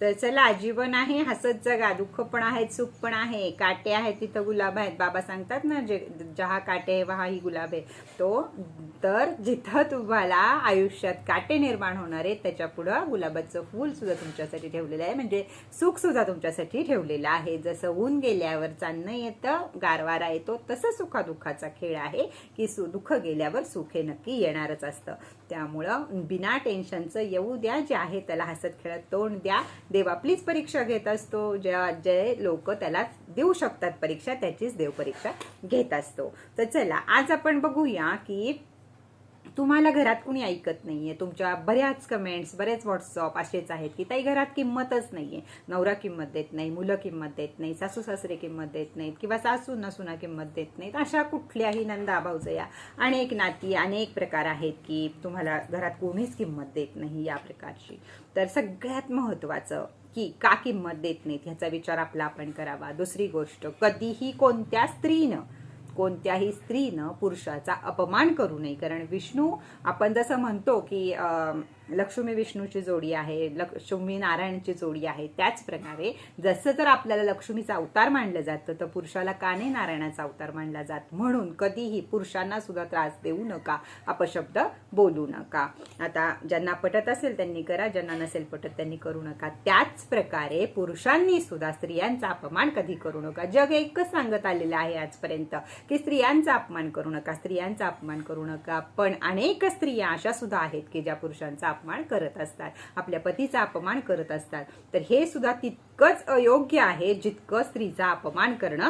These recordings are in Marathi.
तर चला आजीवन आहे हसत जगा दुःख पण आहे सुख पण आहे. काटे आहेत तिथं गुलाब आहेत. बाबा सांगतात ना जे जहा काटे आहे वहा ही गुलाब आहे. तो तर जिथं तुम्हाला आयुष्यात काटे निर्माण होणार आहेत त्याच्या पुढं गुलाबाचं फूल सुद्धा तुमच्यासाठी ठेवलेलं आहे. म्हणजे सुख सुद्धा तुमच्यासाठी ठेवलेलं आहे. जसं ऊन गेल्यावर चांदणं येतं गारवारा येतो तसं सुखादुःखाचा खेळ आहे. की सु दुःख गेल्यावर सुख हे नक्की येणारच असतं. त्यामुळं बिना टेन्शनचं येऊ द्या जे आहे त्याला हसत खेळत तोंड द्या. देव आपलीच परीक्षा घेत असतो. ज्या जे लोक त्याला देऊ शकतात परीक्षा त्याचीच देव परीक्षा घेत असतो. तर चला आज आपण बघूया की तुम्हाला घरात कुणी ऐकत नाहीये. तुमच्या बऱ्याच कमेंट्स बरेच व्हॉट्सअप असेच आहेत की ताई घरात किंमतच नाहीये. नवरा किंमत देत नाही मुलं किंमत देत नाही सासू सासरे किंमत देत नाहीत किंवा सासू नसुना किंमत देत नाहीत. अशा कुठल्याही नंदा भाऊजया अनेक नाती अनेक प्रकार आहेत की तुम्हाला घरात कोणीच किंमत देत नाही या प्रकारची. तर सगळ्यात महत्त्वाचं की का किंमत देत नाहीत ह्याचा विचार आपला आपण करावा. दुसरी गोष्ट कधीही कोणत्या स्त्रीनं कोणत्याही स्त्रीनं पुरुषाचा अपमान करू नये. कारण विष्णू आपण जसं म्हणतो की लक्ष्मी विष्णूची जोडी आहे लक्ष्मी नारायणची जोडी आहे त्याच प्रकारे जसं तर आपल्याला लक्ष्मीचा अवतार मानलं जातं तर पुरुषाला का नाही नारायणाचा अवतार मानला जात. म्हणून कधीही पुरुषांना सुद्धा त्रास देऊ नका अपशब्द बोलू नका. आता ज्यांना पटत असेल त्यांनी करा ज्यांना नसेल पटत त्यांनी करू नका. त्याच प्रकारे पुरुषांनी सुद्धा स्त्रियांचा अपमान कधी करू नका. जग एकच सांगत आलेलं आहे आजपर्यंत की स्त्रियांचा अपमान करू नका स्त्रियांचा अपमान करू नका. पण अनेक स्त्रिया अशा सुद्धा आहेत की ज्या पुरुषांचा अपमान करत असतात. आपल्या पतीचा अपमान करत असतात. तर हे सुद्धा तितकंच अयोग्य आहे जितकं स्त्रीचा अपमान करणं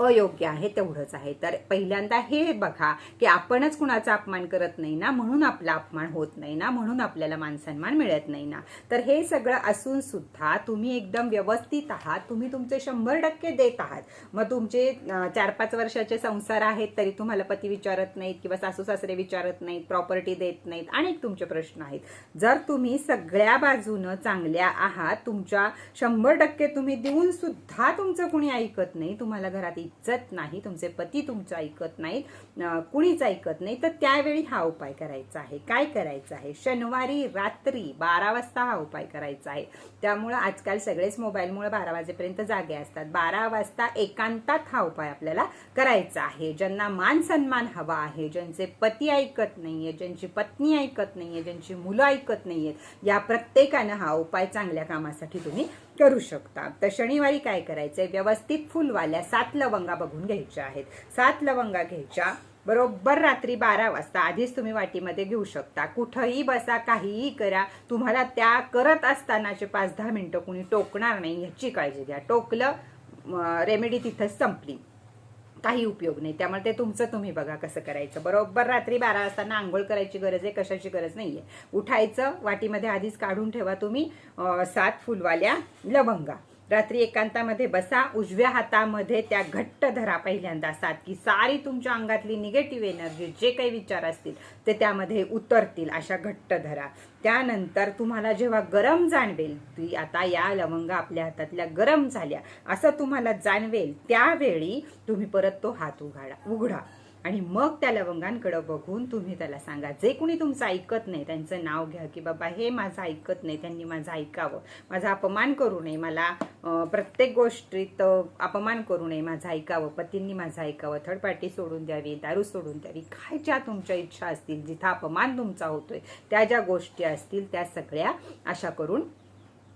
अयोग्य आहे तेवढंच आहे. तर पहिल्यांदा हे बघा की आपणच कुणाचा अपमान करत नाही ना म्हणून आपला अपमान होत नाही ना म्हणून आपल्याला मानसन्मान मिळत नाही ना. तर हे सगळं असून सुद्धा तुम्ही एकदम व्यवस्थित आहात तुम्ही तुमचे शंभर टक्के देत आहात. मग तुमचे चार पाच वर्षाचे संसार आहेत तरी तुम्हाला पती विचारत नाहीत किंवा सासू सासरे विचारत नाहीत प्रॉपर्टी देत नाहीत अनेक तुमचे प्रश्न आहेत. जर तुम्ही सगळ्या बाजूनं चांगल्या आहात तुमच्या शंभर टक्के तुम्ही देऊन सुद्धा तुमचं कुणी ऐकत नाही तुम्हाला घरात ऐकत नाही तुमचे पती तुमचं ऐकत नाहीत कुणीच ऐकत नाही तर त्यावेळी हा उपाय करायचा आहे. काय करायचं आहे? शनिवारी रात्री बारा वाजता हा उपाय करायचा आहे. त्यामुळं आजकाल सगळेच मोबाईलमुळे बारा वाजेपर्यंत जागे असतात. बारा वाजता एकांतात हा उपाय आपल्याला करायचा आहे. ज्यांना मान सन्मान हवा आहे ज्यांचे पती ऐकत नाहीये ज्यांची पत्नी ऐकत नाहीये ज्यांची मुलं ऐकत नाहीयेत या प्रत्येकानं हा उपाय चांगल्या कामासाठी तुम्ही करू शकता तर शनिवारी काय करायचंय? व्यवस्थित फुलवाल्या सात लवंगा बघून घ्यायच्या आहेत. सात लवंगा घ्यायच्या. बरोबर रात्री बारा वाजता. आधीच तुम्ही वाटीमध्ये घेऊ शकता. कुठंही बसा काहीही करा. तुम्हाला त्या करत असतानाचे पाच दहा मिनिटं कुणी टोकणार नाही ह्याची काळजी घ्या. टोकलं रेमेडी तिथंच संपली. काही उपयोग नाही. त्यामुळे ते तुमचं तुम्ही बघा कसं करायचं. बरोबर रात्री बारा वाजताना आंघोळ करायची गरज आहे कशाची गरज नाही आहे उठायचं वाटीमध्ये आधीच काढून ठेवा तुम्ही सात फुलवाल्या लवंगा. रात्री एकांतामध्ये बसा उजव्या हातामध्ये त्या घट्ट धरा पहिल्यांदा सात की सारी तुमच्या अंगातली निगेटिव्ह एनर्जी जे काही विचार असतील ते त्यामध्ये उतरतील अशा घट्ट धरा. त्यानंतर तुम्हाला जेव्हा गरम जाणवेल ती आता या लवंगा आपल्या हातातल्या गरम झाल्या असं तुम्हाला जाणवेल त्यावेळी तुम्ही परत तो हात उघाडा उघडा. आणि मग त्या लवंगांकडं बघून तुम्ही त्याला सांगा. जे कोणी तुमचं ऐकत नाही त्यांचं नाव घ्या की बाबा हे माझं ऐकत नाही त्यांनी माझं ऐकावं. माझा अपमान करू नये मला प्रत्येक गोष्टीत अपमान करू नये माझं ऐकावं. पतींनी माझं ऐकावं. थर्ड पार्टी सोडून द्यावी दारू सोडून द्यावी. काय ज्या तुमच्या इच्छा असतील जिथं अपमान तुमचा होतोय त्या ज्या गोष्टी असतील त्या सगळ्या अशा करून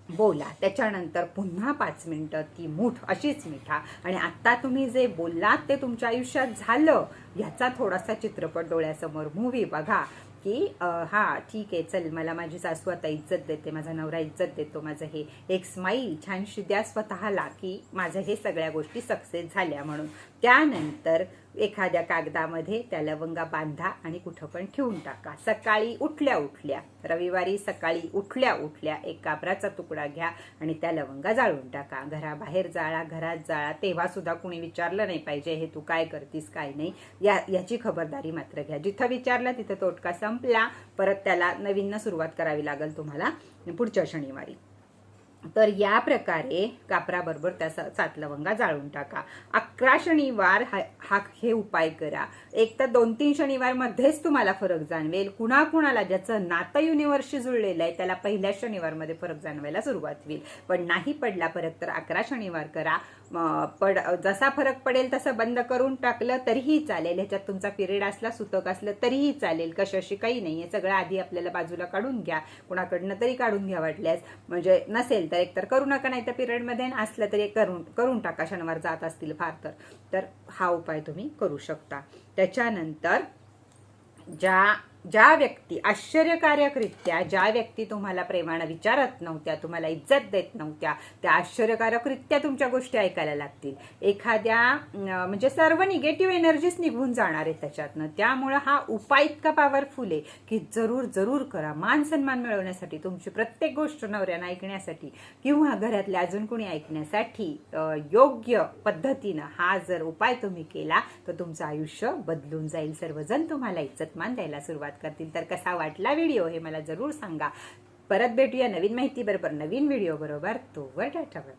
बोला. त्याच्यानंतर पुन्हा पाच मिनटं ती मूठ अशीच मिठा. आणि आत्ता तुम्ही जे बोललात ते तुमच्या आयुष्यात झालं ह्याचा थोडासा चित्रपट डोळ्यासमोर मूवी बघा. की हा ठीक आहे चल मला माझी सासू आता इज्जत देते माझा नवरा इज्जत देतो माझं हे एक स्माईल छानशी द्या स्वतःला की माझं हे सगळ्या गोष्टी सक्सेस झाल्या म्हणून. त्यानंतर एखाद्या कागदामध्ये त्या लवंगा बांधा आणि कुठं पण ठेवून टाका. सकाळी उठल्या उठल्या रविवारी सकाळी उठल्या उठल्या एक काबराचा तुकडा घ्या आणि त्या लवंगा जाळून टाका. घराबाहेर जाळा घरात जाळा तेव्हा सुद्धा कुणी विचारलं नाही पाहिजे हे तू काय करतीस काय नाही? या याची खबरदारी मात्र घ्या. जिथं विचारलं तिथं तोटका संपला. परत त्याला नवीन सुरुवात करावी लागेल तुम्हाला पुढच्या शनिवारी. तर या प्रकारे कापराबरोबर त्याचा सात लवंगा जाळून टाका. अकरा शनिवार हा हा हे उपाय करा. एक तर दोन तीन शनिवार मध्येच तुम्हाला फरक जाणवेल. कुणाकुणाला ज्याचं नातं युनिव्हर्सशी जुळलेलं आहे त्याला पहिल्या शनिवारमध्ये फरक जाणवायला सुरुवात होईल. पण नाही पडला फरक तर अकरा शनिवार करा. पड जसा फरक पडेल तसं बंद करून टाकलं तरीही चालेल. ह्याच्यात तुमचा पिरियड असला सुतक असलं तरीही चालेल. कशाशी काही नाही. आहे सगळं आधी आपल्याला बाजूला काढून घ्या. कुणाकडनं तरी काढून घ्या वाटल्यास. म्हणजे नसेल तर एकतर करू नका नाही तर पिरियडमध्ये असलं तरी करून करून टाका. शनिवार जात असतील फार तर. तर हा उपाय तुम्ही करू शकता. त्याच्यानंतर ज्या ज्या व्यक्ती आश्चर्यकारकरित्या ज्या व्यक्ती तुम्हाला प्रेमानं विचारत नव्हत्या तुम्हाला इज्जत देत नव्हत्या त्या आश्चर्यकारकरित्या तुमच्या गोष्टी ऐकायला लागतील. एखाद्या म्हणजे सर्व निगेटिव्ह एनर्जीज निघून जाणार आहेत त्याच्यातनं. त्यामुळं हा उपाय इतका पॉवरफुल आहे की जरूर जरूर करा. मान सन्मान मिळवण्यासाठी तुमची प्रत्येक गोष्ट नवऱ्यानं ऐकण्यासाठी किंवा घरातल्या अजून कोणी ऐकण्यासाठी योग्य पद्धतीनं हा जर उपाय तुम्ही केला तर तुमचं आयुष्य बदलून जाईल. सर्वजण तुम्हाला इज्जतमान द्यायला सुरुवात करतील. तर कसा वाटला व्हिडिओ हे मला जरूर सांगा. परत भेटूया नवीन माहिती बरोबर नवीन व्हिडिओ बरोबर तोवर टाटा बाय